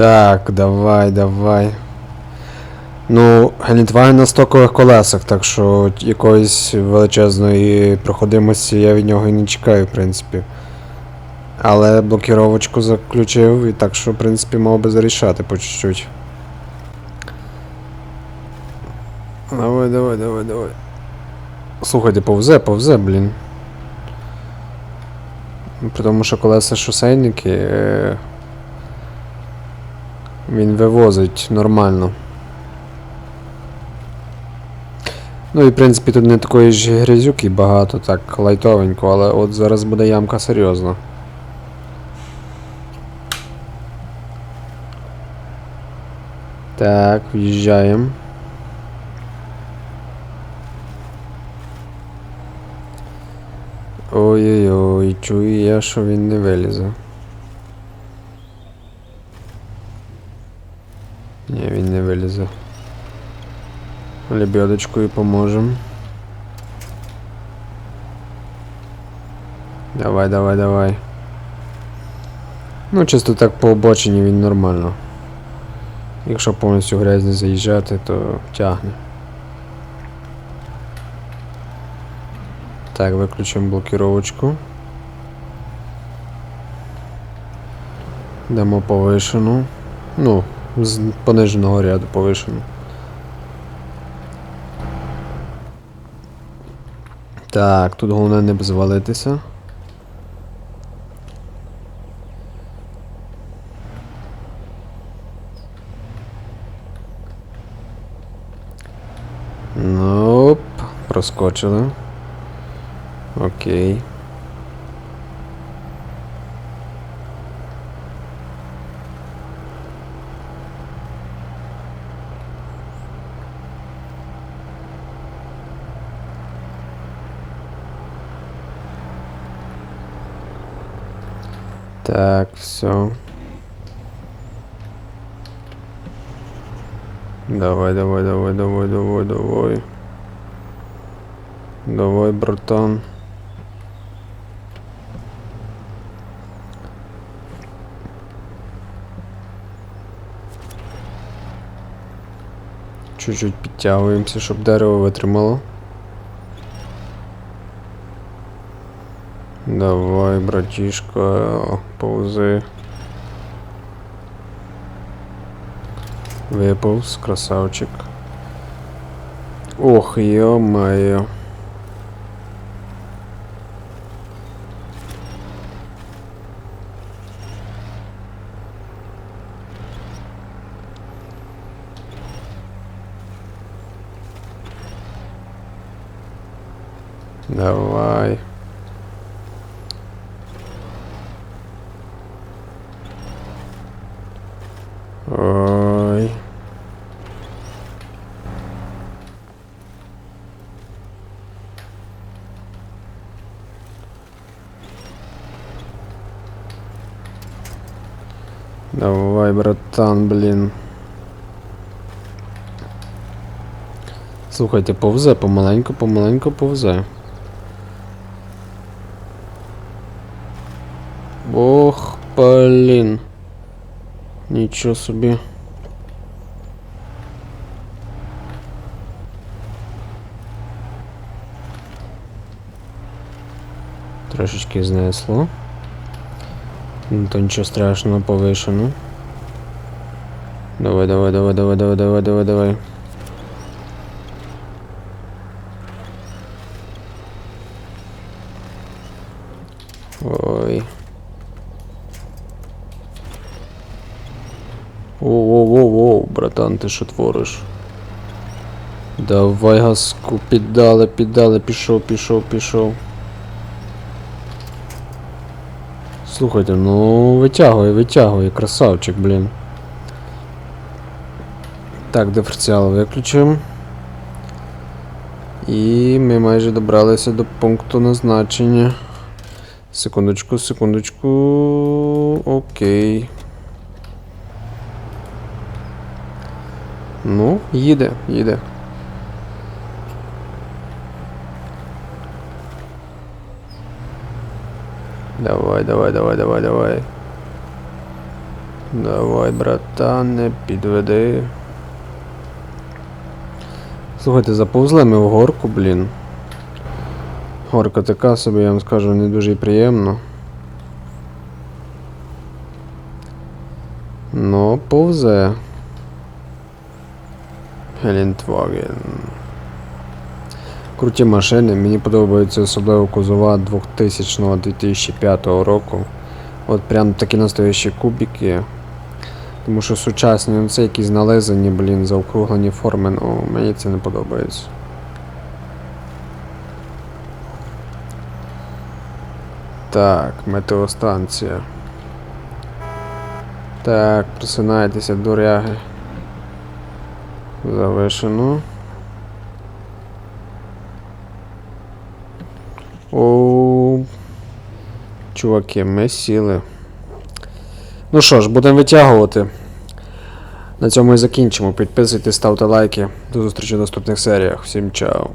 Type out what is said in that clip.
Так, давай, давай. Ну, Гелендваген на стокових колесах, так що якоїсь величезної проходимості я від нього і не чекаю, в принципі. Але блокіровочку заключив, і так що, в принципі, мав би зарішати по чуть-чуть. Давай, давай, давай, давай. Слухайте, повзе, повзе, блін. При тому, що колеса шосейники. Е- він вивозить нормально. Ну і в принципі тут не такої ж грязюки багато, так лайтовенько, але от зараз буде ямка серйозна. Так, в'їжджаємо. Ой-ой-ой, чую я, що він не вилізе. Ні, він не вилізе. Лебедочкою поможем. Давай, давай, давай. Ну, чисто так по обочині він нормально. Якщо повністю не заїжджати, то тягне. Так, виключимо блокіровочку. Дамо повишену. Ну, з пониженого ряду повишену. Так, тут головне не звалитися. Ну, проскочили. Окей. Так, все. Давай, давай, давай, давай, давай, давай. Давай, братан. Чуть-чуть підтягуємося, щоб дерево витримало. Давай, братишка, повзи. Виповз, красавчик. Ох, ё-моё. Давай. Ой. Давай, братан, блін. Слухайте, повзе, помаленьку, помаленьку повзе. Ох, блін. Нічого собі. Трошечки знесло. Ну то нічого страшного, повишено. Давай, давай, давай, давай, давай, давай, давай, давай. Ой. Братан, ти що твориш? Давай газку, піддали, піддали, пішов, пішов, пішов. Слухайте, ну витягує, витягує, красавчик, блін. Так, диференціал виключимо. І ми майже добралися до пункту назначення. Секундочку, секундочку. Окей. Ну, їде, їде. Давай, давай, давай, давай, давай. Давай, братан, не підведи. Слухайте, заповзли ми в горку, блін. Горка така собі, я вам скажу, не дуже приємно. Ну, повзе. Гелендваген. Круті машини, мені подобається особливо кузова 2000-2005 року. От прям такі настоящі кубики. Тому що сучасні, ну це якісь нализані, блін, заокруглені форми, ну мені це не подобається. Так, метеостанція. Так, просинайтеся, дуряги. Завершено. О, чуваки, ми сіли. Ну що ж, будемо витягувати. На цьому і закінчимо. Підписуйтесь, ставте лайки. До зустрічі в наступних серіях. Всім чао.